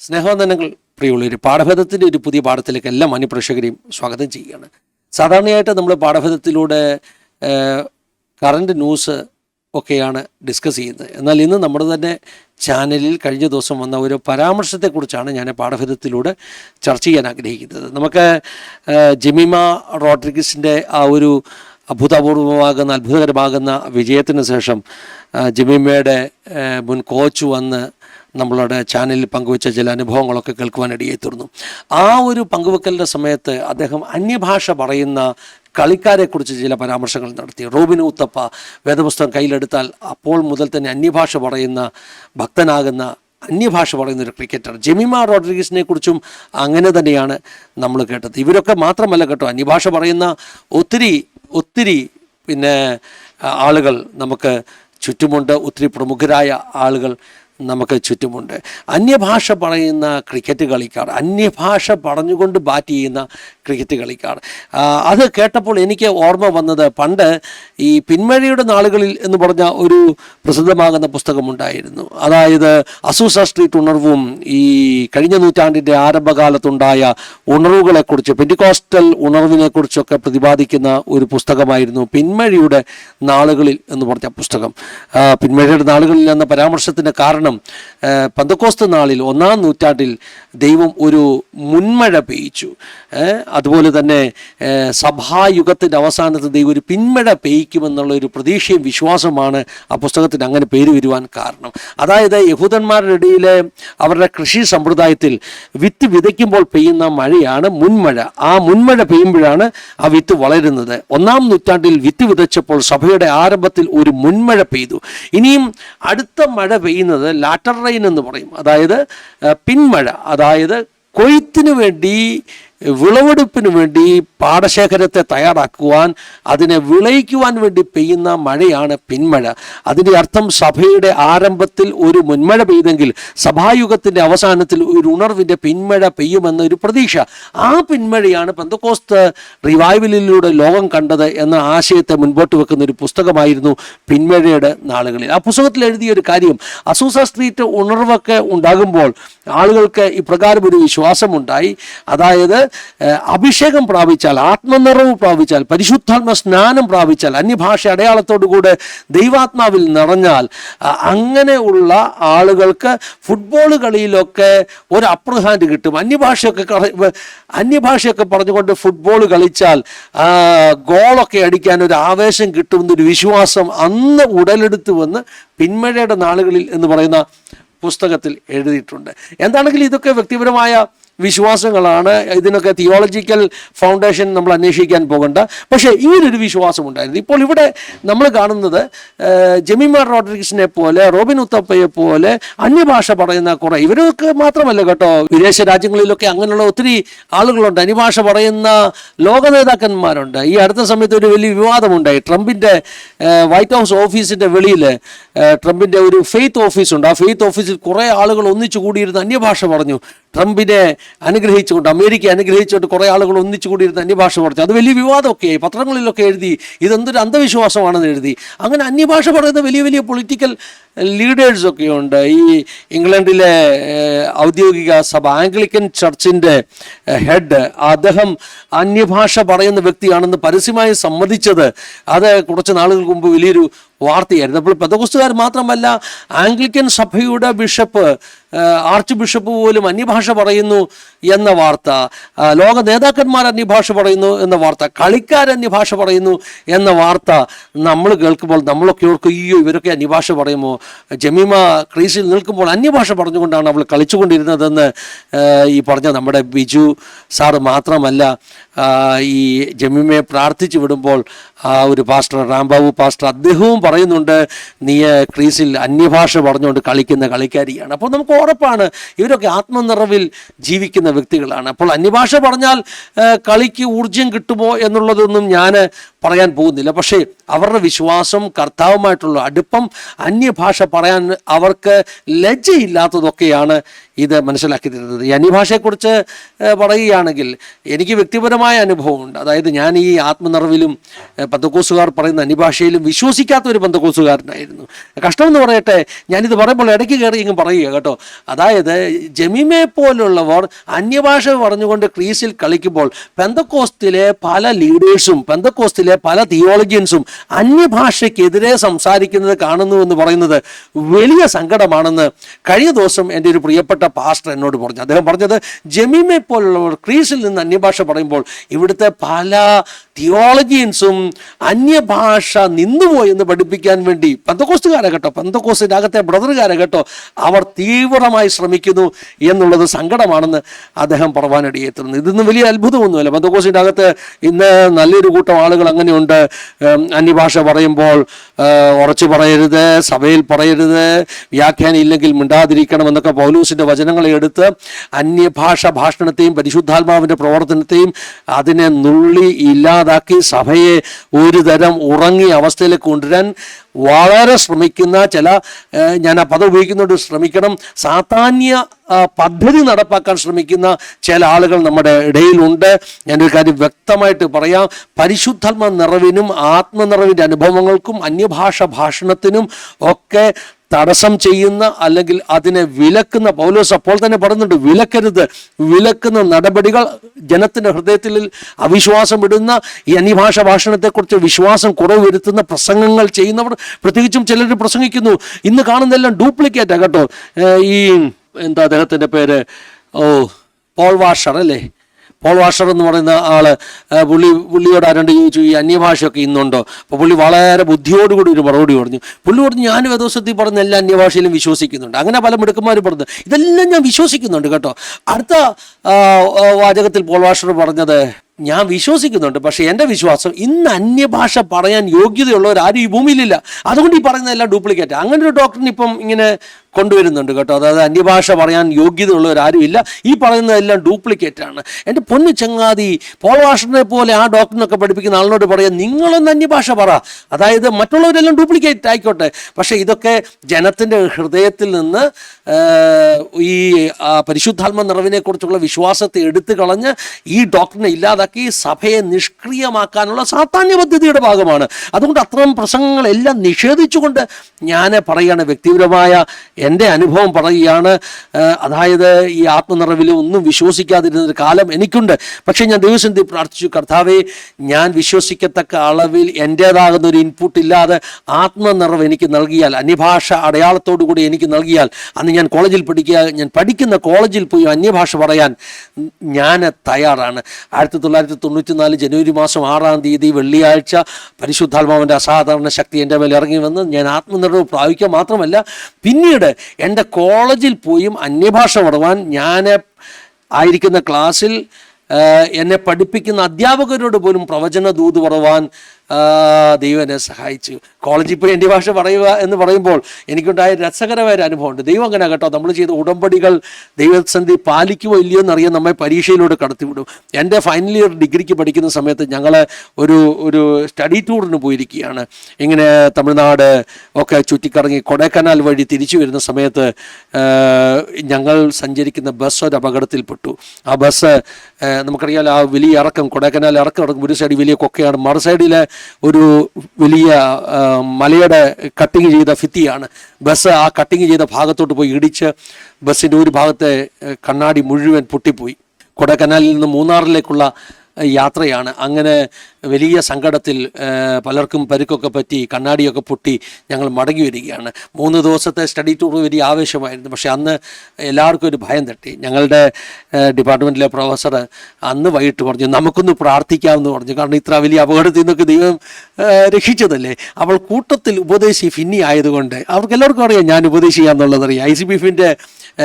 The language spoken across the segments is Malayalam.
സ്നേഹവന്ദനങ്ങൾ പ്രിയമുള്ളവർ പാഠഭേദത്തിന്റെ ഒരു പുതിയ പാഠത്തിലേക്ക് എല്ലാ മാന്യപ്രേക്ഷകരെയും സ്വാഗതം ചെയ്യുകയാണ്. സാധാരണയായിട്ട് നമ്മൾ പാഠഭേദത്തിലൂടെ കറണ്ട് ന്യൂസ് ഒക്കെയാണ് ഡിസ്കസ് ചെയ്യുന്നത്. എന്നാൽ ഇന്ന് നമ്മുടെ തന്നെ ചാനലിൽ കഴിഞ്ഞ ദിവസം വന്ന ഒരു പരാമർശത്തെക്കുറിച്ചാണ് ഞാൻ പാഠഭേദത്തിലൂടെ ചർച്ച ചെയ്യാൻ ആഗ്രഹിക്കുന്നത്. നമുക്ക് ജമിമ റോഡ്രിഗസിന്റെ ആ ഒരു അഭൂതപൂർവമാകുന്ന അത്ഭുതകരമാകുന്ന വിജയത്തിന് ശേഷം ജമീമയുടെ മുൻ കോച്ച് വന്ന് നമ്മളുടെ ചാനലിൽ പങ്കുവച്ച ചില അനുഭവങ്ങളൊക്കെ കേൾക്കുവാനിടയായി തീർന്നു ആ ഒരു പങ്കുവെക്കലിന്റെ സമയത്ത് അദ്ദേഹം അന്യഭാഷ പറയുന്ന കളിക്കാരെക്കുറിച്ച് ചില പരാമർശങ്ങൾ നടത്തി. റോബിൻ ഉത്തപ്പ വേദപുസ്തകം കയ്യിലെടുത്താൽ അപ്പോൾ മുതൽ തന്നെ അന്യഭാഷ പറയുന്ന ഭക്തനാകുന്ന അന്യഭാഷ പറയുന്ന ഒരു ക്രിക്കറ്റർ. ജെമിമ റോഡ്രിഗസിനെ കുറിച്ചും അങ്ങനെ തന്നെയാണ് നമ്മൾ കേട്ടത്. ഇവരൊക്കെ മാത്രമല്ല കേട്ടോ അന്യഭാഷ പറയുന്ന ഒത്തിരി ഒത്തിരി പിന്നെ ആളുകൾ നമുക്ക് ചുറ്റുമുണ്ട്. ഒത്തിരി പ്രമുഖരായ ആളുകൾ നമുക്ക് ചുറ്റുമുണ്ട്. അന്യഭാഷ പറയുന്ന ക്രിക്കറ്റ് കളിക്കാർ അന്യഭാഷ പറഞ്ഞുകൊണ്ട് ബാറ്റ് ചെയ്യുന്ന ക്രിക്കറ്റ് കളിക്കാർ അത് കേട്ടപ്പോൾ എനിക്ക് ഓർമ്മ വന്നത് പണ്ട് ഈ പിന്മഴയുടെ നാളുകളിൽ എന്ന് പറഞ്ഞ ഒരു പ്രസിദ്ധമാകുന്ന പുസ്തകമുണ്ടായിരുന്നു. അതായത് അസൂസ സ്ട്രീറ്റ് ഉണർവും ഈ കഴിഞ്ഞ നൂറ്റാണ്ടിന്റെ ആരംഭകാലത്തുണ്ടായ ഉണർവുകളെക്കുറിച്ച് പെന്റിക്കോസ്റ്റൽ ഉണർവിനെക്കുറിച്ചൊക്കെ പ്രതിപാദിക്കുന്ന ഒരു പുസ്തകമായിരുന്നു പിന്മഴയുടെ നാളുകളിൽ എന്ന് പറഞ്ഞ പുസ്തകം. പിന്മഴയുടെ നാളുകളിൽ എന്ന പരാമർശത്തിന്റെ കാരണം പന്തക്കോസ്ത് നാളിൽ ഒന്നാം നൂറ്റാണ്ടിൽ ദൈവം ഒരു മുൻമഴ പെയ്യിച്ചു. ഏ, അതുപോലെ തന്നെ സഭായുഗത്തിന്റെ അവസാനത്ത് ദൈവം ഒരു പിന്മഴ പെയ്ക്കുമെന്നുള്ള ഒരു പ്രതീക്ഷയും വിശ്വാസമാണ് ആ പുസ്തകത്തിന് അങ്ങനെ പേര് വരുവാൻ കാരണം. അതായത് യഹൂദന്മാരുടെ ഇടയിലെ അവരുടെ കൃഷി സമ്പ്രദായത്തിൽ വിത്ത് വിതയ്ക്കുമ്പോൾ പെയ്യുന്ന മഴയാണ് മുൻമഴ. ആ മുൻമഴ പെയ്യുമ്പോഴാണ് ആ വിത്ത് വളരുന്നത്. ഒന്നാം നൂറ്റാണ്ടിൽ വിത്ത് വിതച്ചപ്പോൾ സഭയുടെ ആരംഭത്തിൽ ഒരു മുൻമഴ പെയ്തു. ഇനിയും അടുത്ത മഴ പെയ്യുന്നത് ലാറ്റർ റെയിൻ എന്ന് പറയും. അതായത് പിൻമഴ. അതായത് കൊയ്ത്തിനു വേണ്ടി വിളവെടുപ്പിന് വേണ്ടി പാടശേഖരത്തെ തയ്യാറാക്കുവാൻ അതിനെ വിളയിക്കുവാൻ വേണ്ടി പെയ്യുന്ന മഴയാണ് പിന്മഴ അതിന്റെ അർത്ഥം സഭയുടെ ആരംഭത്തിൽ ഒരു മുൻമഴ പെയ്തെങ്കിൽ സഭായുഗത്തിന്റെ അവസാനത്തിൽ ഒരു ഉണർവിന്റെ പിന്മഴ പെയ്യുമെന്ന ഒരു പ്രതീക്ഷ. ആ പിന്മഴയാണ് പെന്തക്കോസ്ത് റിവൈവലിലൂടെ ലോകം കണ്ടത് എന്ന ആശയത്തെ മുൻപോട്ട് വെക്കുന്ന ഒരു പുസ്തകമായിരുന്നു പിന്മഴയുടെ നാളുകളിൽ. ആ പുസ്തകത്തിൽ എഴുതിയ ഒരു കാര്യം അസൂസ സ്ട്രീറ്റ് ഉണർവൊക്കെ ഉണ്ടാകുമ്പോൾ ആളുകൾക്ക് ഇപ്രകാരം ഒരു വിശ്വാസമുണ്ടായി. അതായത് അഭിഷേകം പ്രാപിച്ചാൽ ആത്മനിറവ് പ്രാപിച്ചാൽ പരിശുദ്ധാത്മ സ്നാനം പ്രാപിച്ചാൽ അന്യഭാഷ അടയാളത്തോടുകൂടെ ദൈവാത്മാവിൽ നിറഞ്ഞാൽ അങ്ങനെ ഉള്ള ആളുകൾക്ക് ഫുട്ബോൾ കളിയിലൊക്കെ ഒരു അപ്പർ ഹാൻഡ് കിട്ടും. അന്യഭാഷയൊക്കെ അന്യഭാഷയൊക്കെ പറഞ്ഞുകൊണ്ട് ഫുട്ബോൾ കളിച്ചാൽ ഗോളൊക്കെ അടിക്കാൻ ഒരു ആവേശം കിട്ടുമെന്നൊരു വിശ്വാസം അന്ന് ഉടലെടുത്ത് വന്ന് പിന്മഴയുടെ നാളുകളിൽ എന്ന് പറയുന്ന പുസ്തകത്തിൽ എഴുതിയിട്ടുണ്ട്. എന്താണെങ്കിലും ഇതൊക്കെ വ്യക്തിപരമായ വിശ്വാസങ്ങളാണ്. ഇതിനൊക്കെ തിയോളജിക്കൽ ഫൗണ്ടേഷൻ നമ്മൾ അന്വേഷിക്കാൻ പോകണ്ട. പക്ഷേ ഇങ്ങനൊരു വിശ്വാസം ഉണ്ടായിരുന്നു. ഇപ്പോൾ ഇവിടെ നമ്മൾ കാണുന്നത് ജമിമാർ റോഡ്രിക്സിനെ പോലെ റോബിൻ ഉത്തപ്പയെ പോലെ അന്യഭാഷ പറയുന്ന കുറേ ഇവരൊക്കെ മാത്രമല്ല കേട്ടോ. വിദേശ രാജ്യങ്ങളിലൊക്കെ അങ്ങനെയുള്ള ഒത്തിരി ആളുകളുണ്ട്. അന്യഭാഷ പറയുന്ന ലോക നേതാക്കന്മാരുണ്ട്. ഈ അടുത്ത സമയത്ത് ഒരു വലിയ വിവാദമുണ്ടായി. ട്രംപിന്റെ വൈറ്റ് ഹൗസ് ഓഫീസിന്റെ വെളിയിൽ ട്രംപിന്റെ ഒരു ഫെയ്ത്ത് ഓഫീസുണ്ട്. ആ ഫെയ്ത്ത് ഓഫീസിൽ കുറേ ആളുകൾ ഒന്നിച്ചു കൂടിയിരുന്ന് അന്യഭാഷ പറഞ്ഞു. ട്രംപിനെ അനുഗ്രഹിച്ചുകൊണ്ട് അമേരിക്ക അനുഗ്രഹിച്ചുകൊണ്ട് കുറേ ആളുകൾ ഒന്നിച്ചു കൂടിയിരുന്ന അന്യഭാഷ പറഞ്ഞു അത് വലിയ വിവാദമൊക്കെ ആയി പത്രങ്ങളിലൊക്കെ എഴുതി ഇതെന്തൊരു അന്ധവിശ്വാസമാണെന്ന് എഴുതി. അങ്ങനെ അന്യഭാഷ പറയുന്ന വലിയ വലിയ പൊളിറ്റിക്കൽ ലീഡേഴ്സൊക്കെ ഉണ്ട്. ഈ ഇംഗ്ലണ്ടിലെ ഔദ്യോഗിക സഭ ആംഗ്ലിക്കൻ ചർച്ചിന്റെ ഹെഡ് അദ്ദേഹം അന്യഭാഷ പറയുന്ന വ്യക്തിയാണെന്ന് പരസ്യമായി സമ്മതിച്ചത്. അത് കുറച്ച് നാളുകൾക്ക് മുമ്പ് വലിയൊരു വാർത്തയായിരുന്നു. അപ്പോൾ പെതകുസ്തുകാർ മാത്രമല്ല ആംഗ്ലിക്കൻ സഭയുടെ ബിഷപ്പ് ആർച്ച് ബിഷപ്പ് പോലും അന്യഭാഷ പറയുന്നു എന്ന വാർത്ത ലോക നേതാക്കന്മാർ അന്യഭാഷ പറയുന്നു എന്ന വാർത്ത കളിക്കാർ അന്യഭാഷ പറയുന്നു എന്ന വാർത്ത നമ്മൾ കേൾക്കുമ്പോൾ നമ്മളൊക്കെ ഓർക്കും അയ്യോ ഇവരൊക്കെ അന്യഭാഷ പറയുമോ? ജമീമ ക്രീസിൽ നിൽക്കുമ്പോൾ അന്യഭാഷ പറഞ്ഞുകൊണ്ടാണ് അവൾ കളിച്ചുകൊണ്ടിരുന്നതെന്ന് ഈ പറഞ്ഞ നമ്മുടെ ബിജു സാറ് മാത്രമല്ല ഈ ജമീമയെ പ്രാർത്ഥിച്ചു വിടുമ്പോൾ ആ ഒരു പാസ്റ്റർ റാംബാബു പാസ്റ്റർ അദ്ദേഹവും പറയുന്നുണ്ട് നീ ക്രീസിൽ അന്യഭാഷ പറഞ്ഞുകൊണ്ട് കളിക്കുന്ന കളിക്കാരിയാണ്. അപ്പോൾ നമുക്ക് ഉറപ്പാണ് ഇവരൊക്കെ ആത്മനിറവിൽ ജീവിക്കുന്ന വ്യക്തികളാണ്. അപ്പോൾ അന്യഭാഷ പറഞ്ഞാൽ കളിക്ക് ഊർജം കിട്ടുമോ എന്നുള്ളതൊന്നും ഞാൻ പറയാൻ പോകുന്നില്ല. പക്ഷേ അവരുടെ വിശ്വാസം കർത്താവുമായിട്ടുള്ള അടുപ്പം അന്യഭാഷ പറയാൻ അവർക്ക് ലജ്ജയില്ലാത്തതൊക്കെയാണ് ഇത് മനസ്സിലാക്കി തരുന്നത് ഈ അന്യഭാഷയെക്കുറിച്ച് പറയുകയാണെങ്കിൽ എനിക്ക് വ്യക്തിപരമായ അനുഭവമുണ്ട്. അതായത് ഞാൻ ഈ ആത്മനിറവിലും പന്തക്കോസുകാർ പറയുന്ന അന്യഭാഷയിലും വിശ്വസിക്കാത്ത ഒരു പന്തക്കോസുകാരനായിരുന്നു കഷ്ടമെന്ന് പറയട്ടെ ഞാനിത് പറയുമ്പോൾ ഇടയ്ക്ക് കയറി ഇങ്ങ് പറയുക കേട്ടോ. അതായത് ജമീമെ പോലുള്ളവർ അന്യഭാഷ പറഞ്ഞുകൊണ്ട് ക്രീസിൽ കളിക്കുമ്പോൾ പെന്തക്കോസ്റ്റിലെ പല ലീഡേഴ്സും പെന്തക്കോസ്റ്റിലെ പല തിയോളജിയൻസും അന്യഭാഷയ്ക്കെതിരെ സംസാരിക്കുന്നത് കാണുന്നു എന്ന് പറയുന്നത് വലിയ സങ്കടമാണെന്ന് കഴിഞ്ഞ ദിവസം എന്റെ ഒരു പ്രിയപ്പെട്ട പാസ്റ്റർ എന്നോട് പറഞ്ഞു. അദ്ദേഹം പറഞ്ഞത് ജമീമെ പോലുള്ളവർ ക്രീസിൽ നിന്ന് അന്യഭാഷ പറയുമ്പോൾ ഇവിടുത്തെ പല തിയോളജിയൻസും അന്യഭാഷ നിന്നുപോയി എന്ന് പഠിപ്പിക്കാൻ വേണ്ടി പന്തക്കോസ്റ്റുകാരെ കേട്ടോ അകത്തെ ബ്രദറുകാരെ കേട്ടോ അവർ തീവ്രമായി ശ്രമിക്കുന്നു എന്നുള്ളത് സങ്കടമാണെന്ന് അദ്ദേഹം പറവാനിടയെത്തുന്നു ഇതൊന്നും വലിയ അത്ഭുതമൊന്നുമല്ല. പന്തക്കോസിന്റെ അകത്ത് ഇന്ന് നല്ലൊരു കൂട്ടം ആളുകൾ അങ്ങനെയുണ്ട്. അന്യഭാഷ പറയുമ്പോൾ ഉറച്ചു പറയരുത് സഭയിൽ പറയരുത് വ്യാഖ്യാനം ഇല്ലെങ്കിൽ മിണ്ടാതിരിക്കണം എന്നൊക്കെ പൗലൂസിന്റെ വചനങ്ങളെ എടുത്ത് അന്യഭാഷ ഭാഷണത്തെയും പരിശുദ്ധാത്മാവിന്റെ പ്രവർത്തനത്തെയും അതിനെ നുള്ളി ഇല്ലാതാക്കി സഭയെ ഒരു തരം ഉറങ്ങിയ അവസ്ഥയിലേക്ക് കൊണ്ടുവരാൻ വളരെ ശ്രമിക്കുന്ന ചില ഞാൻ ആ പദം ഉപയോഗിക്കുന്നതുകൊണ്ട് ശ്രമിക്കണം. സാധാന്യ പദ്ധതി നടപ്പാക്കാൻ ശ്രമിക്കുന്ന ചില ആളുകൾ നമ്മുടെ ഇടയിലുണ്ട്. ഞാനൊരു കാര്യം വ്യക്തമായിട്ട് പറയാം. പരിശുദ്ധാത്മ നിറവിനും ആത്മനിറവിന്റെ അനുഭവങ്ങൾക്കും അന്യഭാഷ ഭാഷണത്തിനും ഒക്കെ തടസ്സം ചെയ്യുന്ന അല്ലെങ്കിൽ അതിനെ വിലക്കുന്ന പൗലോസ് അപ്പോൾ തന്നെ പറയുന്നുണ്ട് വിലക്കരുത്. വിലക്കുന്ന നടപടികൾ ജനത്തിന്റെ ഹൃദയത്തിൽ അവിശ്വാസം ഇടുന്ന ഈ അന്യഭാഷ ഭാഷണത്തെക്കുറിച്ച് വിശ്വാസം കുറവ് വരുത്തുന്ന പ്രസംഗങ്ങൾ ചെയ്യുന്നവർ പ്രത്യേകിച്ചും ചിലർ പ്രസംഗിക്കുന്നു. ഇന്ന് കാണുന്നതെല്ലാം ഡ്യൂപ്ലിക്കേറ്റാണ് കേട്ടോ. ഈ എന്താ അദ്ദേഹത്തിന്റെ പേര്? ഓ പോൾ വാഷർ അല്ലേ? പോൾ വാഷർ എന്ന് പറയുന്ന ആൾ പുള്ളി പുള്ളിയോട് ആരണ്ട് ചോദിച്ചു ഈ അന്യഭാഷയൊക്കെ ഇന്നുണ്ടോ? അപ്പോൾ പുള്ളി വളരെ ബുദ്ധിയോടുകൂടി ഒരു മറുപടി പറഞ്ഞു. പുള്ളി പറഞ്ഞു ഞാൻ വേദോസത്തിൽ പറഞ്ഞ എല്ലാ അന്യഭാഷയിലും വിശ്വസിക്കുന്നുണ്ട്. അങ്ങനെ പല മിടുക്കന്മാരും പറഞ്ഞു. ഇതെല്ലാം ഞാൻ വിശ്വസിക്കുന്നുണ്ട് കേട്ടോ. അടുത്ത വാചകത്തിൽ പോൾ വാഷർ പറഞ്ഞത് ഞാൻ വിശ്വസിക്കുന്നുണ്ട് പക്ഷേ എന്റെ വിശ്വാസം ഇന്ന് അന്യഭാഷ പറയാൻ യോഗ്യതയുള്ളവർ ആരും ഈ ഭൂമിയിലില്ല. അതുകൊണ്ട് ഈ പറയുന്നതെല്ലാം ഡ്യൂപ്ലിക്കേറ്റ്. അങ്ങനെ ഒരു ഡോക്ടറിന് ഇപ്പം ഇങ്ങനെ കൊണ്ടുവരുന്നുണ്ട് കേട്ടോ. അതായത് അന്യഭാഷ പറയാൻ യോഗ്യത ആരും ഇല്ല ഈ പറയുന്നതെല്ലാം ഡ്യൂപ്ലിക്കേറ്റ് ആണ് എന്റെ പൊന്നു ചങ്ങാതി പോൾ വാഷറിനെ പോലെ ആ ഡോക്ടറിനൊക്കെ പഠിപ്പിക്കുന്ന ആളിനോട് പറയാം നിങ്ങളൊന്ന് അന്യഭാഷ പറ. അതായത് മറ്റുള്ളവരെല്ലാം ഡ്യൂപ്ലിക്കേറ്റ് ആയിക്കോട്ടെ. പക്ഷേ ഇതൊക്കെ ജനത്തിന്റെ ഹൃദയത്തിൽ നിന്ന് ഈ പരിശുദ്ധാത്മ നിറവിനെ കുറിച്ചുള്ള വിശ്വാസത്തെ എടുത്തു കളഞ്ഞ് ഈ ഡോക്ടറിനെ ഇല്ലാതാക്കി സഭയെ നിഷ്ക്രിയമാക്കാനുള്ള സാധാന്യ പദ്ധതിയുടെ ഭാഗമാണ്. അതുകൊണ്ട് അത്തരം പ്രസംഗങ്ങളെല്ലാം നിഷേധിച്ചുകൊണ്ട് ഞാൻ പറയുകയാണ് വ്യക്തിപരമായ എന്റെ അനുഭവം പറയുകയാണ് അതായത് ഈ ആത്മനിറവിൽ ഒന്നും വിശ്വസിക്കാതിരുന്ന ഒരു കാലം എനിക്കുണ്ട്. പക്ഷേ ഞാൻ ദൈവസന്ധി പ്രാർത്ഥിച്ചു കർത്താവെ ഞാൻ വിശ്വസിക്കത്തക്ക അളവിൽ എന്റേതാകുന്ന ഒരു ഇൻപുട്ട് ഇല്ലാതെ ആത്മനിറവ് എനിക്ക് നൽകിയാൽ അന്യഭാഷ അടയാളത്തോടു കൂടി എനിക്ക് നൽകിയാൽ അന്ന് ഞാൻ കോളേജിൽ പഠിക്കുക ഞാൻ പഠിക്കുന്ന കോളേജിൽ പോയി അന്യഭാഷ പറയാൻ ഞാൻ തയ്യാറാണ്. ആയിരത്തി തൊള്ളായിരത്തി തൊണ്ണൂറ്റി നാല് ജനുവരി മാസം ആറാം തീയതി വെള്ളിയാഴ്ച പരിശുദ്ധാത്മാവിന്റെ അസാധാരണ ശക്തി എന്റെ മേൽ ഇറങ്ങി വന്ന് ഞാൻ ആത്മനിർവ് പ്രാപിക്കുക മാത്രമല്ല പിന്നീട് എന്റെ കോളേജിൽ പോയും അന്യഭാഷ പറവാൻ ഞാൻ ആയിരിക്കുന്ന ക്ലാസ്സിൽ എന്നെ പഠിപ്പിക്കുന്ന അധ്യാപകരോട് പോലും പ്രവചന ദൂത് പറയുവാൻ ആ, ദൈവം എന്നെ സഹായിച്ചു. കോളേജിൽ പോയി എന്റെ ഭാഷ പറയുക എന്ന് പറയുമ്പോൾ എനിക്കുണ്ടായ രസകരമായ ഒരു അനുഭവമുണ്ട്. ദൈവം അങ്ങനെ കേട്ടോ. നമ്മൾ ചെയ്ത ഉടമ്പടികൾ ദൈവസന്ധി പാലിക്കുമോ ഇല്ലയോ എന്നറിയാൻ നമ്മെ പരീക്ഷയിലൂടെ കടത്തിവിടും. എന്റെ ഫൈനൽ ഇയർ ഡിഗ്രിക്ക് പഠിക്കുന്ന സമയത്ത് ഞങ്ങൾ ഒരു ഒരു സ്റ്റഡി ടൂറിന് പോയിരിക്കുകയാണ്. ഇങ്ങനെ തമിഴ്നാട് ഒക്കെ ചുറ്റിക്കറങ്ങി കൊടൈക്കനാൽ വഴി തിരിച്ചു വരുന്ന സമയത്ത് ഞങ്ങൾ സഞ്ചരിക്കുന്ന ബസ് ഒരു അപകടത്തിൽപ്പെട്ടു. ആ ബസ് നമുക്കറിയാലോ ആ വലിയ ഇറക്കം കൊടൈക്കനാൽ ഇറക്കം ഇറക്കും ഒരു സൈഡ് വലിയ കൊക്കയാണ്. മറു സൈഡിലെ ഒരു വലിയ മലയുടെ കട്ടിങ് ചെയ്ത ഫിത്തിയാണ് ബസ് ആ കട്ടിങ് ചെയ്ത ഭാഗത്തോട്ട് പോയി ഇടിച്ച് ബസ്സിന്റെ ഒരു ഭാഗത്തെ കണ്ണാടി മുഴുവൻ പൊട്ടിപ്പോയി. കൊടൈക്കനാലിൽ നിന്ന് മൂന്നാറിലേക്കുള്ള യാത്രയാണ്. അങ്ങനെ വലിയ സങ്കടത്തിൽ പലർക്കും പരുക്കൊക്കെ പറ്റി കണ്ണാടിയൊക്കെ പൊട്ടി ഞങ്ങൾ മടങ്ങി വരികയാണ്. മൂന്ന് ദിവസത്തെ സ്റ്റഡി ടൂർ വലിയ ആവേശമായിരുന്നു. പക്ഷേ അന്ന് എല്ലാവർക്കും ഒരു ഭയം തട്ടി. ഞങ്ങളുടെ ഡിപ്പാർട്ട്മെന്റിലെ പ്രൊഫസർ അന്ന് വൈകിട്ട് പറഞ്ഞു നമുക്കൊന്ന് പ്രാർത്ഥിക്കാമെന്ന് പറഞ്ഞു. കാരണം ഇത്ര വലിയ അപകടത്തിൽ നിന്നൊക്കെ ദൈവം രക്ഷിച്ചതല്ലേ? അവൾ കൂട്ടത്തിൽ ഉപദേശി ഫിന്നി ആയതുകൊണ്ട് അവർക്ക് എല്ലാവർക്കും അറിയാം ഞാൻ ഉപദേശിക്കാമെന്നുള്ളതറിയാം ഐ സി ബി എഫിന്റെ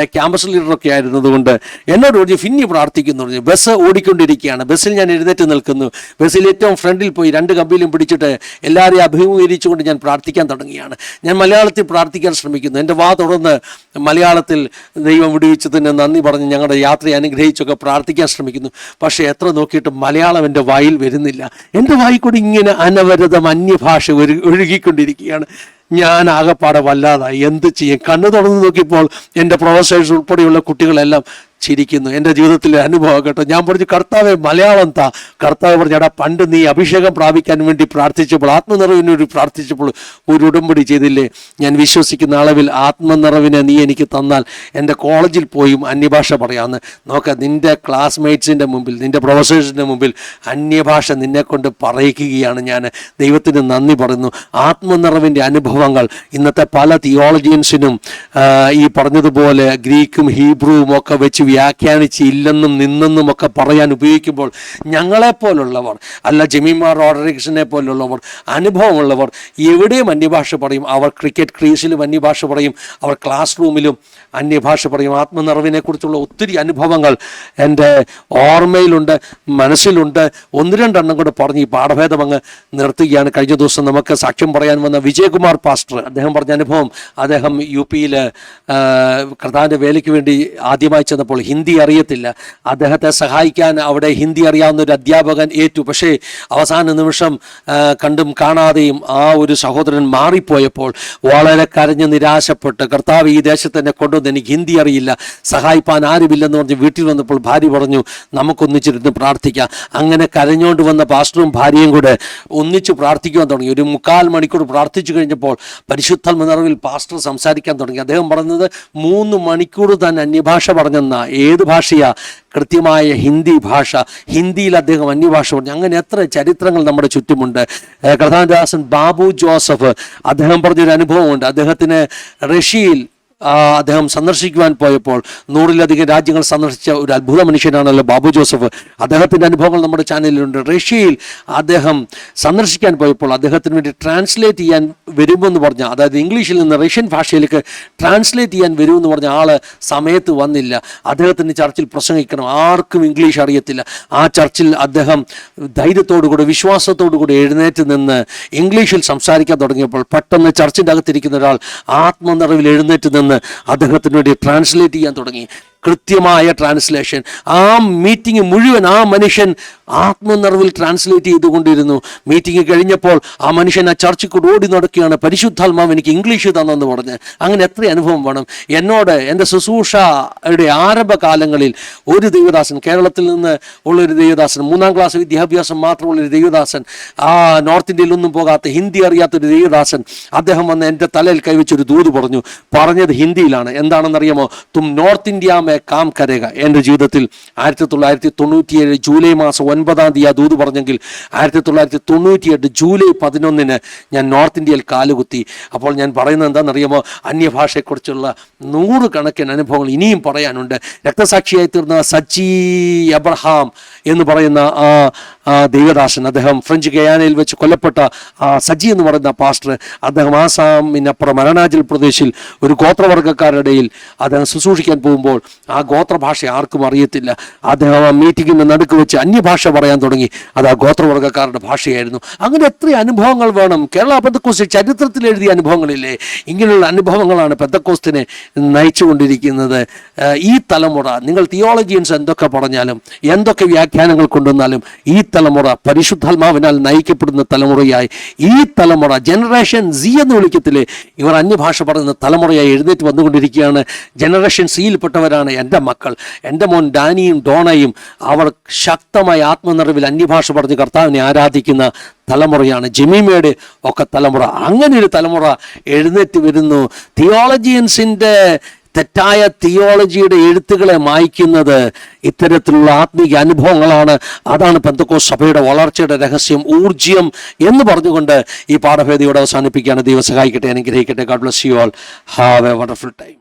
ക്യാമ്പസ് ലീഡറൊക്കെ ആയിരുന്നതുകൊണ്ട് എന്നോട് പറഞ്ഞു ഫിന്നി പ്രാർത്ഥിക്കുന്നു പറഞ്ഞു. ബസ് ഓടിക്കൊണ്ടിരിക്കുകയാണ്. ബസ്സിൽ ഞാൻ എഴുന്നേറ്റ് നിൽക്കുന്നു. ബസ്സിൽ ഏറ്റവും ഫ്രണ്ടിൽ പോയി രണ്ട് കമ്പിയിലും പിടിച്ചിട്ട് എല്ലാവരെയും അഭിമുഖീകരിച്ചുകൊണ്ട് ഞാൻ പ്രാർത്ഥിക്കാൻ തുടങ്ങിയാണ്. ഞാൻ മലയാളത്തിൽ പ്രാർത്ഥിക്കാൻ ശ്രമിക്കുന്നു. എന്റെ വാ തുറന്ന് മലയാളത്തിൽ ദൈവം വിടുവിച്ചതിന് നന്ദി പറഞ്ഞ് ഞങ്ങളുടെ യാത്രയെ അനുഗ്രഹിച്ചൊക്കെ പ്രാർത്ഥിക്കാൻ ശ്രമിക്കുന്നു. പക്ഷേ എത്ര നോക്കിയിട്ടും മലയാളം എന്റെ വായിൽ വരുന്നില്ല. എന്റെ വായിൽ കൂടി ഇങ്ങനെ അനവരതം അന്യഭാഷ ഒഴുകിക്കൊണ്ടിരിക്കുകയാണ്. ഞാൻ ആകെപ്പാടെ വല്ലാതായി. എന്ത് ചെയ്യും? കണ്ണു തുറന്ന് നോക്കിയപ്പോൾ എന്റെ പ്രൊഫസേഴ്സ് ഉൾപ്പെടെയുള്ള കുട്ടികളെല്ലാം ചിരിക്കുന്നു. എന്റെ ജീവിതത്തിലെ അനുഭവം കേട്ടോ. ഞാൻ പറഞ്ഞു കർത്താവെ മലയാളം താ. കർത്താവ് പറഞ്ഞു എടാ പണ്ട് നീ അഭിഷേകം പ്രാപിക്കാൻ വേണ്ടി പ്രാർത്ഥിച്ചപ്പോൾ ആത്മനിറവിന് വേണ്ടി പ്രാർത്ഥിച്ചപ്പോൾ ഒരു ഉടമ്പടി ചെയ്തില്ലേ? ഞാൻ വിശ്വസിക്കുന്ന അളവിൽ ആത്മനിറവിനെ നീ എനിക്ക് തന്നാൽ എന്റെ കോളേജിൽ പോയും അന്യഭാഷ പറയാമെന്ന്. നോക്ക നിന്റെ ക്ലാസ്മേറ്റ്സിന്റെ മുമ്പിൽ നിന്റെ പ്രൊഫസേഴ്സിന്റെ മുമ്പിൽ അന്യഭാഷ നിന്നെ കൊണ്ട് പറയിക്കുകയാണ് ഞാൻ. ദൈവത്തിന് നന്ദി പറയുന്നു. ആത്മനിറവിന്റെ അനുഭവങ്ങൾ ഇന്നത്തെ പല തിയോളജിയൻസിനും ഈ പറഞ്ഞതുപോലെ ഗ്രീക്കും ഹീബ്രുവും ഒക്കെ വെച്ച് വ്യാഖ്യാനിച്ച് ഇല്ലെന്നും നിന്നെന്നും ഒക്കെ പറയാൻ ഉപയോഗിക്കുമ്പോൾ ഞങ്ങളെപ്പോലുള്ളവർ അല്ല ജമീമാർ റോഡറിക്സിനെ പോലുള്ളവർ അനുഭവമുള്ളവർ എവിടെയും അന്യഭാഷ പറയും. അവർ ക്രിക്കറ്റ് ക്രീസിലും അന്യഭാഷ പറയും. അവർ ക്ലാസ് റൂമിലും അന്യഭാഷ പറയും. ആത്മനിറവിനെക്കുറിച്ചുള്ള ഒത്തിരി അനുഭവങ്ങൾ എന്റെ ഓർമ്മയിലുണ്ട് മനസ്സിലുണ്ട്. ഒന്ന് രണ്ടെണ്ണം കൂടെ പറഞ്ഞ് ഈ പാഠഭേദം അങ്ങ് നിർത്തുകയാണ്. കഴിഞ്ഞ ദിവസം നമുക്ക് സാക്ഷ്യം പറയാൻ വന്ന വിജയകുമാർ പാസ്റ്റർ അദ്ദേഹം പറഞ്ഞ അനുഭവം അദ്ദേഹം യു പിയിൽ കർത്താവിന്റെ വേലയ്ക്ക് വേണ്ടി ആദ്യമായി ചെന്നപ്പോൾ ഹിന്ദി അറിയത്തില്ല. അദ്ദേഹത്തെ സഹായിക്കാൻ അവിടെ ഹിന്ദി അറിയാവുന്ന ഒരു അധ്യാപകൻ ഏറ്റു. പക്ഷേ അവസാന നിമിഷം കണ്ടും കാണാതെയും ആ ഒരു സഹോദരൻ മാറിപ്പോയപ്പോൾ വളരെ കരഞ്ഞ് നിരാശപ്പെട്ട് കർത്താവ് ഈ ദേശത്ത് എന്നെ കൊണ്ടുവന്ന് എനിക്ക് ഹിന്ദി അറിയില്ല. സഹായിപ്പാൻ ആരുമില്ലെന്ന് പറഞ്ഞ് വീട്ടിൽ വന്നപ്പോൾ ഭാര്യ പറഞ്ഞു നമുക്കൊന്നിച്ചിരുന്ന് പ്രാർത്ഥിക്കാം. അങ്ങനെ കരഞ്ഞുകൊണ്ട് വന്ന പാസ്റ്ററും ഭാര്യയും കൂടെ ഒന്നിച്ച് പ്രാർത്ഥിക്കുവാൻ തുടങ്ങി. ഒരു മുക്കാൽ മണിക്കൂർ പ്രാർത്ഥിച്ചു കഴിഞ്ഞപ്പോൾ പരിശുദ്ധ നിറവിൽ പാസ്റ്റർ സംസാരിക്കാൻ തുടങ്ങി. അദ്ദേഹം പറഞ്ഞത് മൂന്ന് മണിക്കൂർ തന്നെ അന്യഭാഷ പറഞ്ഞെന്ന. ഏത് ഭാഷയാ? കൃത്യമായ ഹിന്ദി ഭാഷ. ഹിന്ദിയിൽ അദ്ദേഹം അന്യഭാഷ പറഞ്ഞു. അങ്ങനെ എത്ര ചരിത്രങ്ങൾ നമ്മുടെ ചുറ്റുമുണ്ട്. കഥാദാസൻ ബാബു ജോസഫ് അദ്ദേഹം പറഞ്ഞൊരു അനുഭവമുണ്ട്. അദ്ദേഹത്തിന് റഷ്യയിൽ അദ്ദേഹം സന്ദർശിക്കുവാൻ പോയപ്പോൾ നൂറിലധികം രാജ്യങ്ങൾ സന്ദർശിച്ച ഒരു അത്ഭുത മനുഷ്യനാണല്ലോ ബാബു ജോസഫ്. അദ്ദേഹത്തിന്റെ അനുഭവങ്ങൾ നമ്മുടെ ചാനലിലുണ്ട്. റഷ്യയിൽ അദ്ദേഹം സന്ദർശിക്കാൻ പോയപ്പോൾ അദ്ദേഹത്തിന് വേണ്ടി ട്രാൻസ്ലേറ്റ് ചെയ്യാൻ വരുമെന്ന് പറഞ്ഞ അതായത് ഇംഗ്ലീഷിൽ നിന്ന് റഷ്യൻ ഭാഷയിലേക്ക് ട്രാൻസ്ലേറ്റ് ചെയ്യാൻ വരുമെന്ന് പറഞ്ഞ ആൾ സമയത്ത് വന്നില്ല. അദ്ദേഹത്തിന് ചർച്ചിൽ പ്രസംഗിക്കണം. ആർക്കും ഇംഗ്ലീഷ് അറിയത്തില്ല. ആ ചർച്ചിൽ അദ്ദേഹം ധൈര്യത്തോടുകൂടി വിശ്വാസത്തോടുകൂടി എഴുന്നേറ്റ് നിന്ന് ഇംഗ്ലീഷിൽ സംസാരിക്കാൻ തുടങ്ങിയപ്പോൾ പെട്ടെന്ന് ചർച്ചിന്റെ അകത്തിരിക്കുന്ന ഒരാൾ ആത്മനിറവിൽ എഴുന്നേറ്റ് നിന്ന് അദ്ദേഹത്തിന് ട്രാൻസ്ലേറ്റ് ചെയ്യാൻ തുടങ്ങി. കൃത്യമായ ട്രാൻസ്ലേഷൻ ആ മീറ്റിംഗ് മുഴുവൻ ആ മനുഷ്യൻ ആത്മനിറവിൽ ട്രാൻസ്ലേറ്റ് ചെയ്തുകൊണ്ടിരുന്നു. മീറ്റിംഗ് കഴിഞ്ഞപ്പോൾ ആ മനുഷ്യൻ ആ ചർച്ചിൽ കൂടെ ഓടി നടക്കുകയാണ്. പരിശുദ്ധാത്മാവ് എനിക്ക് ഇംഗ്ലീഷ് തന്നെന്ന് പറഞ്ഞ്. അങ്ങനെ എത്ര അനുഭവം വേണം? എന്നോട് എന്റെ ശുശ്രൂഷയുടെ ആരംഭകാലങ്ങളിൽ ഒരു ദൈവദാസൻ കേരളത്തിൽ നിന്ന് ഉള്ളൊരു ദൈവദാസൻ മൂന്നാം ക്ലാസ് വിദ്യാഭ്യാസം മാത്രമുള്ളൊരു ദൈവദാസൻ ആ നോർത്ത് ഇന്ത്യയിലൊന്നും പോകാത്ത ഹിന്ദി അറിയാത്തൊരു ദൈവദാസൻ അദ്ദേഹം വന്ന് എന്റെ തലയിൽ കൈവച്ചൊരു ദൂത് പറഞ്ഞു. പറഞ്ഞത് ഹിന്ദിയിലാണ്. എന്താണെന്നറിയാമോ? തും നോർത്ത് ഇന്ത്യ കാം കരേഖ എന്റെ ജീവിതത്തിൽ ആയിരത്തി തൊള്ളായിരത്തി തൊണ്ണൂറ്റിയേഴ് ജൂലൈ മാസം ഒൻപതാം തീയതി ആ ദൂത് പറഞ്ഞെങ്കിൽ ആയിരത്തി തൊള്ളായിരത്തി തൊണ്ണൂറ്റിയെട്ട് ജൂലൈ പതിനൊന്നിന് ഞാൻ നോർത്ത് ഇന്ത്യയിൽ കാലുകുത്തി. അപ്പോൾ ഞാൻ പറയുന്നത് എന്താണെന്നറിയുമോ? അന്യഭാഷയെക്കുറിച്ചുള്ള നൂറുകണക്കിന് അനുഭവങ്ങൾ ഇനിയും പറയാനുണ്ട്. രക്തസാക്ഷിയായി തീർന്ന സച്ചി എബ്രഹാം എന്ന് പറയുന്ന ആ ദൈവദാസൻ അദ്ദേഹം ഫ്രഞ്ച് ഗയാനയിൽ വെച്ച് കൊല്ലപ്പെട്ട ആ സജി എന്ന് പറയുന്ന പാസ്റ്റർ അദ്ദേഹം ആസാമിനപ്പുറം അരുണാചൽ പ്രദേശിൽ ഒരു ഗോത്രവർഗക്കാരുടെ ഇടയിൽ അദ്ദേഹം ശുശ്രൂഷിക്കാൻ പോകുമ്പോൾ ആ ഗോത്രഭാഷ ആർക്കും അറിയത്തില്ല. അദ്ദേഹം ആ മീറ്റിങ്ങിന് നടുക്ക് വെച്ച് അന്യഭാഷ പറയാൻ തുടങ്ങി. അത് ആ ഗോത്രവർഗക്കാരുടെ ഭാഷയായിരുന്നു. അങ്ങനെ എത്ര അനുഭവങ്ങൾ വേണം. കേരള പെന്തക്കോസ്റ്റ് ചരിത്രത്തിൽ എഴുതിയ അനുഭവങ്ങളില്ലേ? ഇങ്ങനെയുള്ള അനുഭവങ്ങളാണ് പെന്തക്കോസ്റ്റിനെ നയിച്ചുകൊണ്ടിരിക്കുന്നത്. ഈ തലമുറ നിങ്ങൾ തിയോളജിയൻസ് എന്തൊക്കെ പറഞ്ഞാലും എന്തൊക്കെ വ്യാഖ്യാനങ്ങൾ കൊണ്ടുവന്നാലും ഈ തലമുറ പരിശുദ്ധാത്മാവിനാൽ നയിക്കപ്പെടുന്ന തലമുറയായി ഈ തലമുറ ജനറേഷൻ സി എന്ന് വിളിക്കത്തില്ലേ ഇവർ അന്യഭാഷ പറയുന്ന തലമുറയായി എഴുന്നേറ്റ് വന്നുകൊണ്ടിരിക്കുകയാണ്. ജനറേഷൻ സിയിൽപ്പെട്ടവരാണ് എന്റെ മക്കൾ. എന്റെ മോൻ ഡാനിയും ഡോണയും അവർ ശക്തമായ ആത്മനിറവിൽ അന്യഭാഷ പറഞ്ഞ് കർത്താവിനെ ആരാധിക്കുന്ന തലമുറയാണ്. ജമീമയുടെ ഒക്കെ തലമുറ. അങ്ങനെ ഒരു തലമുറ എഴുന്നേറ്റ് വരുന്നു. തിയോളജിയൻസിന്റെ തെറ്റായ തിയോളജിയുടെ എഴുത്തുകളെ മായ്ക്കുന്നത് ഇത്തരത്തിലുള്ള ആത്മീയ അനുഭവങ്ങളാണ്. അതാണ് പെന്തക്കോ സഭയുടെ വളർച്ചയുടെ രഹസ്യം ഊർജ്യം എന്ന് പറഞ്ഞുകൊണ്ട് ഈ പാഠഭേദിയോട് അവസാനിപ്പിക്കുകയാണ്. ദൈവം സഹായിക്കട്ടെ അനുഗ്രഹിക്കട്ടെ. God bless you all have a wonderful time